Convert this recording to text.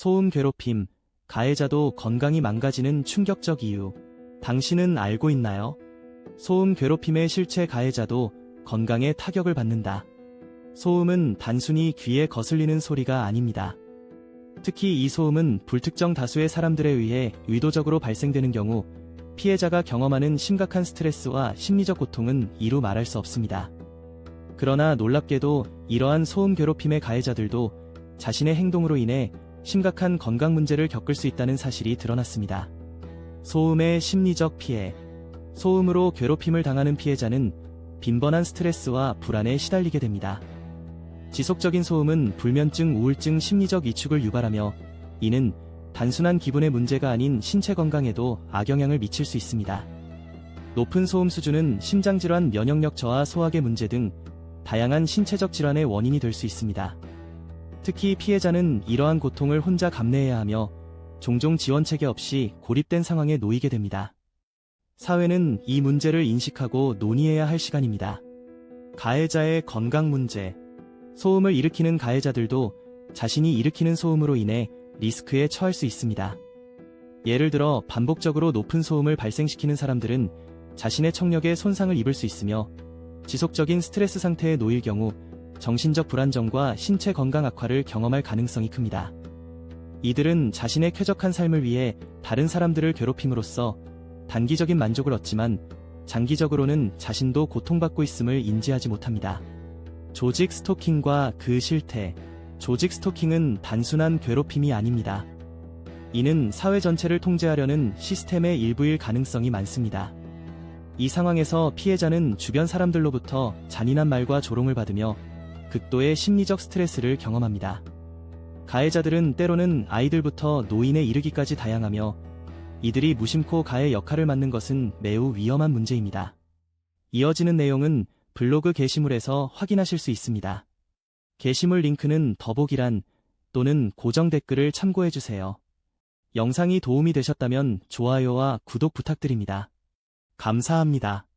소음 괴롭힘, 가해자도 건강이 망가지는 충격적 이유. 당신은 알고 있나요? 소음 괴롭힘의 실체 가해자도 건강에 타격을 받는다. 소음은 단순히 귀에 거슬리는 소리가 아닙니다. 특히 이 소음은 불특정 다수의 사람들에 의해 의도적으로 발생되는 경우 피해자가 경험하는 심각한 스트레스와 심리적 고통은 이루 말할 수 없습니다. 그러나 놀랍게도 이러한 소음 괴롭힘의 가해자들도 자신의 행동으로 인해 심각한 건강 문제를 겪을 수 있다는 사실이 드러났습니다. 소음의 심리적 피해. 소음으로 괴롭힘을 당하는 피해자는 빈번한 스트레스와 불안에 시달리게 됩니다. 지속적인 소음은 불면증, 우울증, 심리적 위축을 유발하며 이는 단순한 기분의 문제가 아닌 신체 건강에도 악영향을 미칠 수 있습니다. 높은 소음 수준은 심장질환, 면역력 저하, 소화계 문제 등 다양한 신체적 질환의 원인이 될 수 있습니다. 특히 피해자는 이러한 고통을 혼자 감내해야 하며 종종 지원 체계 없이 고립된 상황에 놓이게 됩니다. 사회는 이 문제를 인식하고 논의해야 할 시간입니다. 가해자의 건강 문제. 소음을 일으키는 가해자들도 자신이 일으키는 소음으로 인해 리스크에 처할 수 있습니다. 예를 들어 반복적으로 높은 소음을 발생시키는 사람들은 자신의 청력에 손상을 입을 수 있으며 지속적인 스트레스 상태에 놓일 경우 정신적 불안정과 신체 건강 악화를 경험할 가능성이 큽니다. 이들은 자신의 쾌적한 삶을 위해 다른 사람들을 괴롭힘으로써 단기적인 만족을 얻지만 장기적으로는 자신도 고통받고 있음을 인지하지 못합니다. 조직 스토킹과 그 실태. 조직 스토킹은 단순한 괴롭힘이 아닙니다. 이는 사회 전체를 통제하려는 시스템의 일부일 가능성이 많습니다. 이 상황에서 피해자는 주변 사람들로부터 잔인한 말과 조롱을 받으며 극도의 심리적 스트레스를 경험합니다. 가해자들은 때로는 아이들부터 노인에 이르기까지 다양하며 이들이 무심코 가해 역할을 맡는 것은 매우 위험한 문제입니다. 이어지는 내용은 블로그 게시물에서 확인하실 수 있습니다. 게시물 링크는 더보기란 또는 고정 댓글을 참고해주세요. 영상이 도움이 되셨다면 좋아요와 구독 부탁드립니다. 감사합니다.